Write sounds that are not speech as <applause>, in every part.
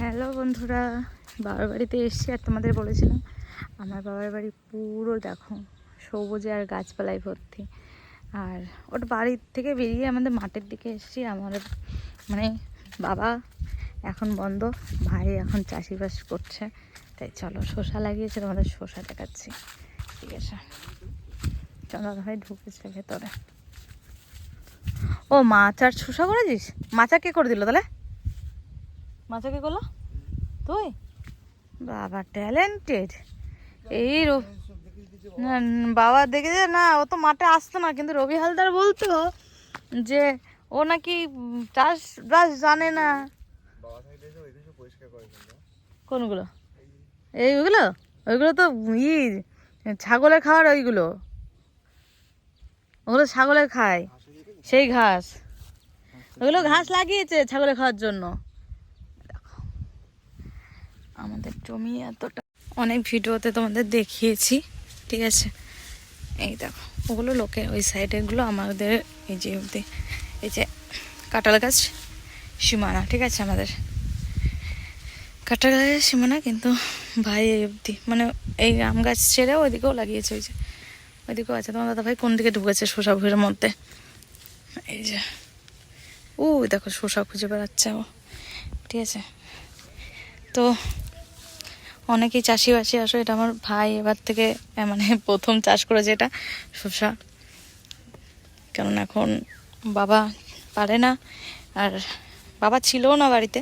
Hello বন্ধুরা, বাবার বাড়িতে এসেছি আর তোমাদের বলেছিলাম, আমার বাবার বাড়ি পুরো দেখো, সবুজে আর গাছপালায় ভর্তি। আর ওর বাড়ির থেকে বেরিয়ে আমাদের মাঠের দিকে এসেছি আমার মানে বাবা এখন বন্ধ, ভাই এখন চাষিবাস করছে, তাই চলো শসা লাগিয়েছে, তোমাদের শসা দেখাচ্ছি। ঠিক আছে। চলো ভাই ঢুকেছে ভেতরে। ও, মাছ আর শসা করেছিস? মাছা কে করে দিল তাহলে? মাছা কে করল? তুই? বাবা ট্যালেন্টেড এই বাবা দেখেছে না ও তো মাঠে আসতো না কিন্তু রবি হালদার বলতো যে ও নাকি উম, চাষবাস জানে না। কোনগুলো? এইগুলো ওইগুলো? তো ই ছাগলের খাওয়ার ওইগুলো। ওগুলো ছাগলে খায় সেই ঘাস। ওগুলো ঘাস লাগিয়েছে ছাগলে খাওয়ার জন্য। দেখো, আমাদের জমি এতটা। অনেক ভিডিওতে তোমাদের দেখিয়েছি, ঠিক আছে? এই দেখো, ওগুলো লোকের, ওই সাইডেরগুলো আমাদের, এই যে অবধি, এই যে কাঁঠাল গাছ, সীমানা, ঠিক আছে আমাদের? কাঁঠাল গাছের সীমানা কিন্তু ভাই এই অবধি মানে এই আম গাছ ছেড়ে ওইদিকেও লাগিয়েছে, ওই যে, ওইদিকেও আছে। তোমার দাদা ভাই কোন দিকে ঢুকেছে শসা ভুঁড়ের মধ্যে? এই যে ও দেখো শসা খুঁজে বেড়াচ্ছে ও, ঠিক আছে? তো অনেকেই চাষিবাসি আসো এটা আমার ভাই এবার থেকে মানে প্রথম চাষ করেছে এটা, শসা। কারণ এখন বাবা পারে না, আর বাবা ছিলও না বাড়িতে,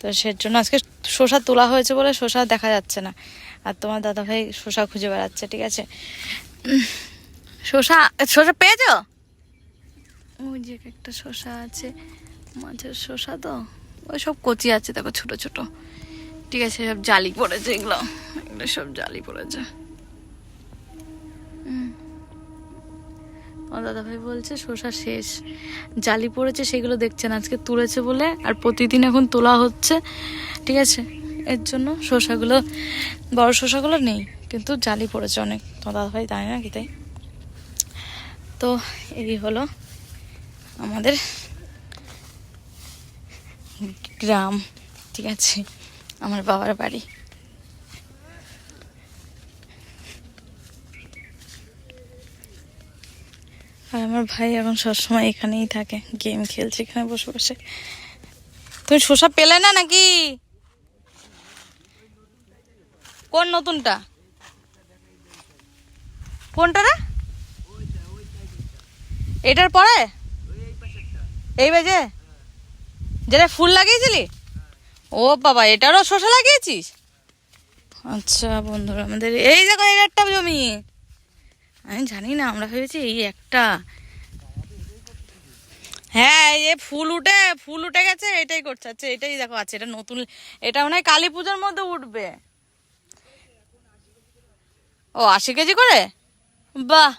তো সের জন্য আজকে শসা তোলা হয়েছে বলে শসা দেখা যাচ্ছে না। আর তোমার দাদা ভাই শসা খুঁজে বেড়াচ্ছে, ঠিক আছে? শসা শসা পেয়েছ? ওই যে একটা শসা আছে, মাছের শসা তো, ওই সব কচি আছে, দেখো ছোট ছোট। ঠিক আছে সব জালি পড়েছে এগুলো। এগুলো সব জালি পড়েছে। আমার দাদাভাই বলছে শসা শেষ। জালি পড়েছে সেগুলো দেখছেন আজকে তুলেছে বলে আর প্রতিদিন এখন তোলা হচ্ছে। ঠিক আছে এর জন্য শসাগুলো বড় শসাগুলো নেই কিন্তু জালি পড়েছে অনেক। তোমার দাদাভাই জানে না কি তাই? তো এই হলো আমাদের গ্রাম। ঠিক আছে। আমার বাবার বাড়ি। আর আমার ভাই এখন সবসময় এখানেই থাকে, গেম খেলছে এখানে বসে বসে। তুমি শসা পেলে না নাকি? কোন নতুনটা? কোনটা রে? এটার পরে? এই বাজে? যেটা ফুল লাগিয়েছিলি? ও বাবা, এটারও শসা লাগিয়েছিস? আচ্ছা বন্ধুরা, আমাদের এই দেখো এই একটা জমি। আমি জানি না, আমরা ভেবেছি এই একটা। হ্যাঁ যে ফুল উঠে ফুল উঠে গেছে, এটাই করছে। আচ্ছা এটাই দেখো, আছে, এটা নতুন, এটা মনে হয় কালী পুজোর মধ্যে উঠবে। ও, আশি কেজি করে? বাহ!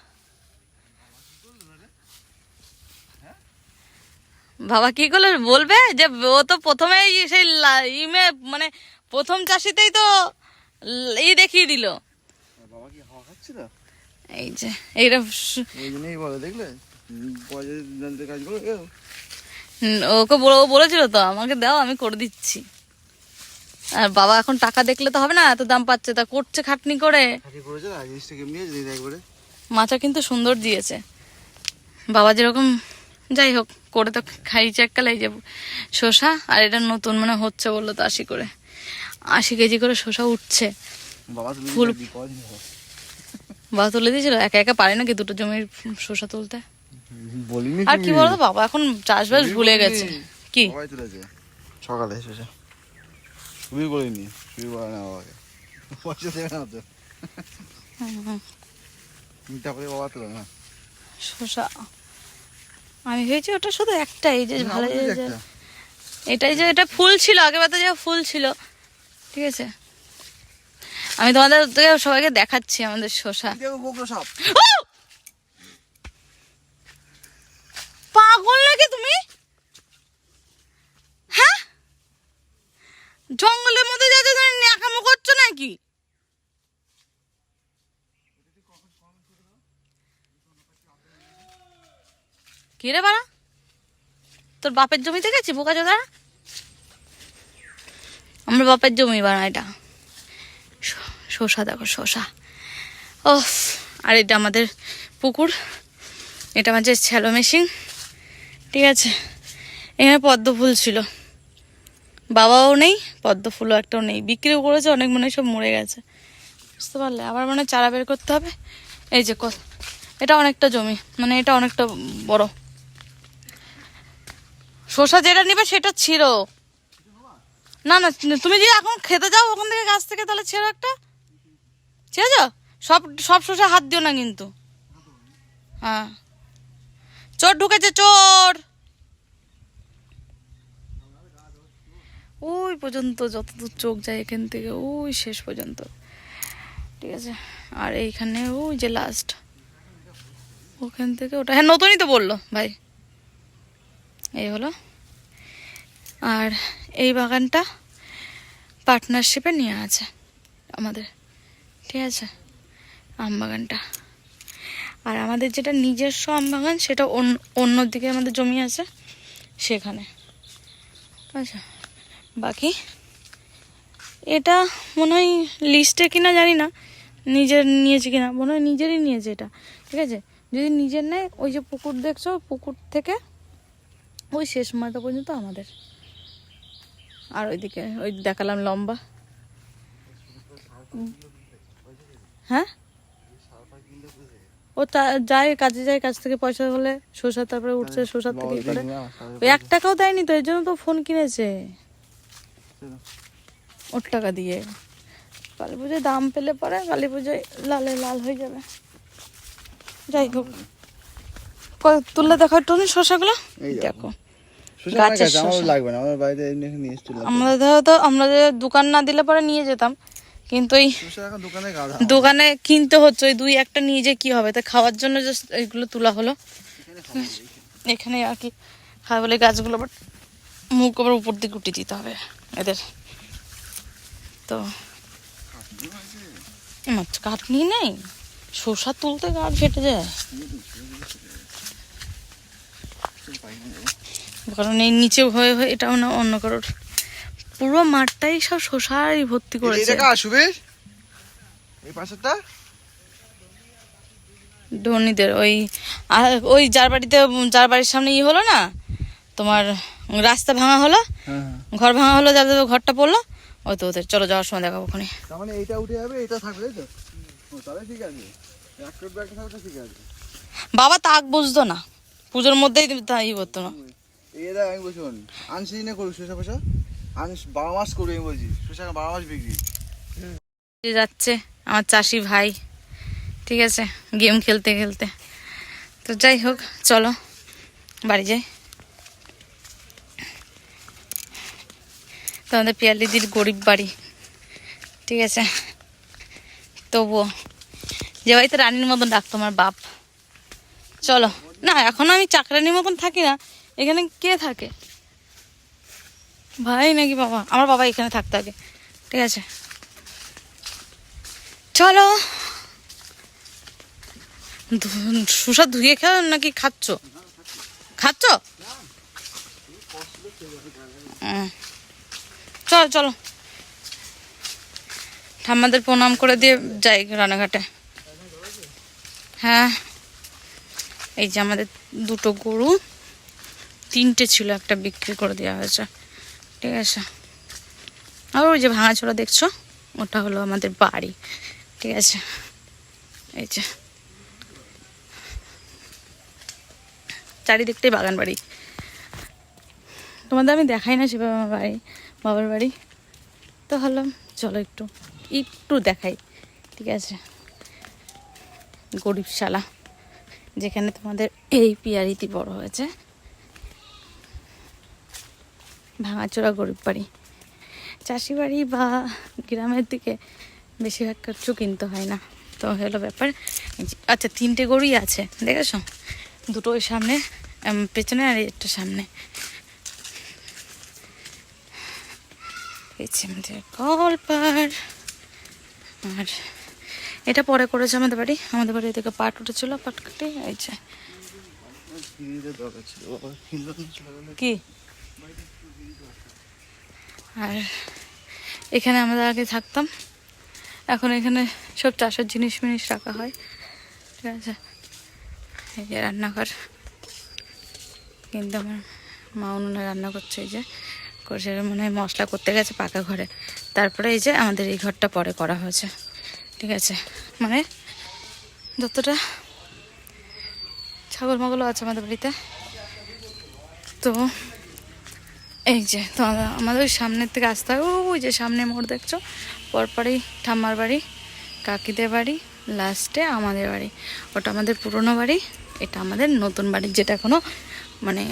বাবা কি করল? বলবে যে ও তো প্রথমে সেই ইমে মানে প্রথম চাষিতেই তো ই দেখিয়ে দিল। বাবা কি হাওয়া খাচ্ছিল এই যে এইটা বলে দেখলে? ওকে বলে- ও বলেছিল তো আমাকে দাও আমি করে দিচ্ছি। আর বাবা এখন টাকা দেখলে তো হবে না এত দাম পাচ্ছে তা করছে খাটনি করে। মাছা কিন্তু সুন্দর দিয়েছে। বাবা যেরকম যাই হোক। করে তো খাইছে এককালে এই যে শসা আর এটা নতুন মানে হচ্ছে বলল তো আশি করে। আশি কেজি করে শসা উঠছে। বাবা তুমি ফুল- বাবা তুলে দিয়েছিল একা একা পারে নাকি দুটো জমির শসা তুলতে? আর কি বলতো বাবা এখন চাষবাস ভুলে গেছে। কি? সকালে করিনি শুরু করে না বাবাকে। পয়সা দেবে না তো। তারপরে বাবা তুলে না। শসা। আমি ভেবেছি ওটা শুধু একটাই যে ভালো। এটাই যে এটা ফুল ছিল আগের বার যে ফুল ছিল। ঠিক আছে? আমি তোমাদের সবাইকে দেখাচ্ছি আমাদের বকলো পাগল নাকি তুমি? হ্যাঁ? জঙ্গলের মধ্যে যাতে তুমি ন্যাকামো করছ নাকি? কি রে বাড়া? তোর বাপের জমিতে গেছি বোকা চোদা বাপের জমি বানা এটা। শ- শসা দেখো শসা ও আর এটা আমাদের পুকুর। এটা আমাদের শ্যালো মেশিন। ঠিক আছে, এখানে পদ্ম ফুল ছিল। বাবাও নেই, পদ্ম ফুলও একটাও নেই। বিক্রিও করেছে, অনেক মনে সব মরে গেছে। বুঝতে পারলে? আবার মানে চারা বের করতে হবে। এই যে এটা অনেকটা জমি মানে এটা অনেকটা বড়। শসা যেটা নিবে সেটা ছিঁড়ো। না না, তুমি যদি এখন খেতে যাও ওখান থেকে গাছ থেকে, তাহলে ছেড়ো একটা। ছেড়ে যাও? সব সব শসা হাত দিও না কিন্তু। হ্যাঁ। চোর ঢুকেছে, চোর! ওই পর্যন্ত যতদূর চোখ যায় এখান থেকে, ওই শেষ পর্যন্ত। ঠিক আছে। আর এইখানে ওই যে লাস্ট ওখান থেকে ওটা হ্যাঁ নতুনই তো বলল, ভাই। এই হলো। আর এই বাগানটা পার্টনারশিপে নিয়ে আছে আমাদের। ঠিক আছে? আম বাগানটা। আর আমাদের যেটা নিজস্ব আম বাগান, সেটা অন্য দিকে আমাদের জমি আছে, সেখানে। আচ্ছা বাকি? এটা মনে হয় লিস্টে কিনা জানি না। নিজের নিয়েছে কিনা? মনে হয় নিজেরই নিয়েছে এটা। ঠিক আছে? যদি নিজের নেয়, ওই যে পুকুর দেখছ, পুকুর থেকে ওই শেষ মাথা পর্যন্ত আমাদের। আর ওইদিকে ওই দেখালাম লম্বা। হ্যাঁ? ও তা যায় কাজে যায় কাজ থেকে পয়সা হলে শসা তারপরে উঠছে শসার থেকে করে। ওই এক টাকাও দেয়নি তো এই জন্য তো ফোন কিনেছে। ওর টাকা দিয়ে। কালী পুজোয় দাম পেলে পরে কালী পুজোয় লালে লাল হয়ে যাবে। যাই হোক। তুললে দেখো একটু শসাগুলো। দেখো। দেখো গাছের কাছে লাগবে না আমার বাড়িতে এমনি নিয়ে এসেছিল আমরা ধরো তো আমরা দোকান না দিলে পরে নিয়ে যেতাম কিন্তু এই দোকানে কিনতে হচ্ছে ওই দুই একটা নিয়ে যে কি হবে? তা খাওয়ার জন্য জাস্ট তোলা হলো। এখানে আর কি খাওয়া বলে গাছগুলো মুখ আবার উপর দিকে উঠিয়ে দিতে হবে এদের। তো কাটনি নেই? শসা তুলতে গাছ ফেটে যায়? কারণ এই নিচে হয়ে হয়ে এটাও না অন্য কারোর। পুরো মাঠটাই সব শসারই ভর্তি করেছে। এই পাশেরটা? ধনীদের ওই ওই যার বাড়িতে যার বাড়ির সামনে ই হলো না তোমার রাস্তা ভাঙা হলো হ্যাঁ হ্যাঁ। ঘর ভাঙা হলো যাদের ঘরটা পড়ল ওই তো ওদের। চলো যাওয়ার সময় দেখাবো ওখানে। তার মানে এইটা উঠে যাবে এটা থাকবে তো? তাহলে ঠিক আছে। এক করবে একটা থাকবে ঠিক আছে। বাবা তাক বুঝতো না। পুজোর মধ্যেই তা ই করতো না। এটা আমি বলছি শোন আনসিজনে করবি শসা ফসা। আনস বারো মাস করবি আমি বলছি, শসা বারো মাস বিক্রি। যাচ্ছে আমার চাষি ভাই, ঠিক আছে গেম খেলতে খেলতে। তো যাই হোক, চলো, বাড়ি যাই। তো আমাদের পিয়ালিদির গরিব বাড়ি, ঠিক আছে। তবুও, যে বাড়িতে রানীর মতন ডাকতো আমার বাপ। চলো, না, এখন আমি চাকরানির মতন থাকি না এখানে কে থাকে? ভাই নাকি বাবা? আমার বাবা এখানে থাকতে আগে। ঠিক আছে। চলো। সুসা ধুয়ে খাও নাকি খাচ্ছ? খাচ্ছ। চলো চলো। ঠাম্মাদের প্রণাম করে দিয়ে যাই রানাঘাটে হ্যাঁ। এই যে আমাদের দুটো গরু। তিনটে ছিল, একটা বিক্রি করে দেওয়া হয়েছে। ঠিক আছে? আর ওই যে ভাঙাচোরা দেখছ? ওটা হলো আমাদের বাড়ি। ঠিক আছে? এই যে। চারিদিকটাই বাগান বাড়ি। তোমাদের আমি দেখাই না সেভাবে আমার বাড়ি, বাবার বাড়ি। তো ভাবলাম, চলো একটু একটু দেখাই। ঠিক আছে? গরিবশালা, যেখানে তোমাদের এই পিয়ারিতি বড় হয়েছে। ভাঙাচোরা গরিব বাড়ি। চাষি বাড়ি বা গ্রামের দিকে বেশিরভাগ কিছু কিনতে হয় না। তো হলো ব্যাপার আচ্ছা তিনটে গরুই আছে দেখেছ? দুটো ওই সামনে পেছনে আর একটা সামনে। আমাদের কলপার আর এটা পরে করেছে আমাদের বাড়ি। আমাদের বাড়ি থেকে পাট উঠেছিল পাট কাটে এই যে। কি? আর এখানে আমরা আগে থাকতাম। এখন এখানে সব চাষের জিনিস মিনিস রাখা হয়। ঠিক আছে? এই যে রান্নাঘর। কিন্তু আমার মা উনুনে রান্না করছে, এই যে করছে, মনে মশলা করতে গেছে পাকা ঘরে। তারপরে এই যে আমাদের এই ঘরটা পরে করা হয়েছে। ঠিক আছে? মানে যতটা ছাগল মাগলও আছে আমাদের বাড়িতে তো এই যে তো আমাদের ওই সামনের থেকে আসতে হয় ওই যে সামনে মোড় দেখছ? পরপরই ঠাম্মার বাড়ি, কাকিদের বাড়ি, লাস্টে আমাদের বাড়ি। ওটা আমাদের পুরনো বাড়ি, এটা আমাদের নতুন বাড়ি, যেটা এখনও মানে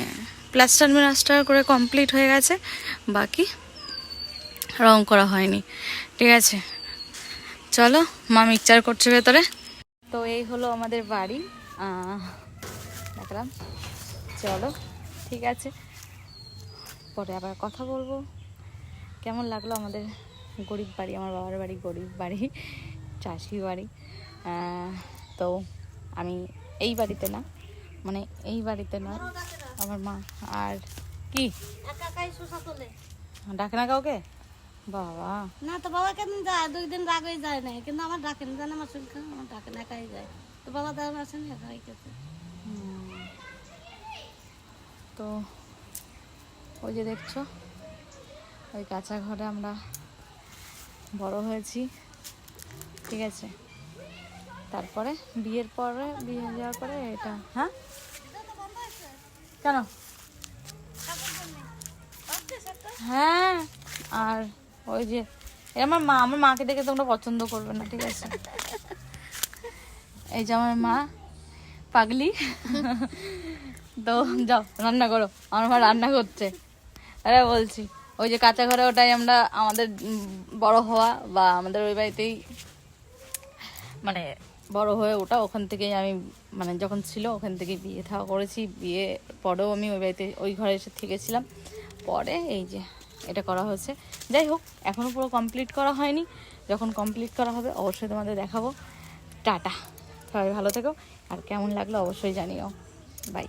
প্লাস্টার মিলাস্টার করে কমপ্লিট হয়ে গেছে। বাকি রং করা হয়নি। ঠিক আছে? চলো, মা মিক্সচার করছে ভেতরে। তো এই হলো আমাদের বাড়ি। দেখলাম। চলো, ঠিক আছে। পরে আবার কথা বলব। কেমন লাগল আমাদের গরিব বাড়ি? আমার বাবার বাড়ি গরিব বাড়ি <laughs> চাষি বাড়ি। তো আমি এই বাড়িতে না মানে এই বাড়িতে না আমার মা আর কি? ডাকে না কাউকে? বাবা। না তো বাবা কেন যায়? দুই দিন রাগে যায় না কিন্তু আমার ডাকেন জানে আমার খারাপ, আমার ডাকেন একাই যায়। তো বাবা দাঁড়ানো আসেন একাই তো ওই যে দেখছ? ওই কাঁচা ঘরে আমরা বড় হয়েছি। ঠিক আছে? তারপরে বিয়ের পরে বিয়ে যাওয়ার পরে এটা। হ্যাঁ? কেন? হ্যাঁ আর ওই যে আমার মা আমার মাকে দেখে তোমরা পছন্দ করবে না ঠিক আছে? এই যে আমার মা পাগলি। তো যাও রান্না করো। আমার মা রান্না করছে। আরে বলছি, ওই যে কাঁচা ঘরে ওটাই আমরা, আমাদের বড় হওয়া বা আমাদের ওই বাড়িতেই মানে বড় হয়ে ওটা, ওখান থেকেই আমি মানে যখন ছিল ওখান থেকে বিয়ে থাওয়া করেছি। বিয়ে পরেও আমি ওই বাড়িতে, ওই ঘরে এসে থেকেছিলাম। পরে এই যে এটা করা হয়েছে। যাই হোক এখনও পুরো কমপ্লিট করা হয়নি। যখন কমপ্লিট করা হবে, অবশ্যই তোমাদের দেখাবো। টাটা। সবাই ভালো থেকো। আর কেমন লাগল অবশ্যই জানিও। বাই